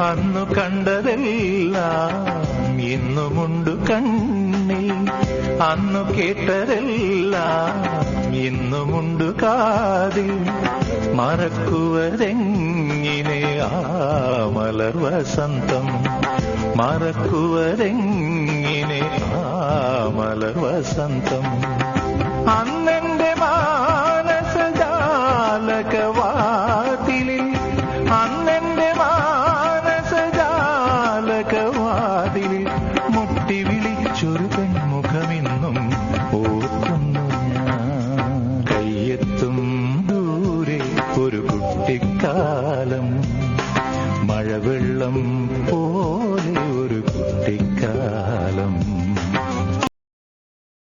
അന്നു കണ്ടതെല്ലാം ഇന്നുമുണ്ട് കണ്ണിൽ. അന്നു കേട്ടതെല്ലാം ഇന്നുമുണ്ട് കാതിൽ. മറക്കുവരെങ്ങിനെ ആ മലർ വസന്തം? മറക്കുവരെങ്ങിനെ ആ മലർ വസന്തം? അന്നെന്റെ മാനസജാലകവാതിലിൽ അന്നെന്റെ കുട്ടിക്കാലം മഴവെള്ളം പോലെ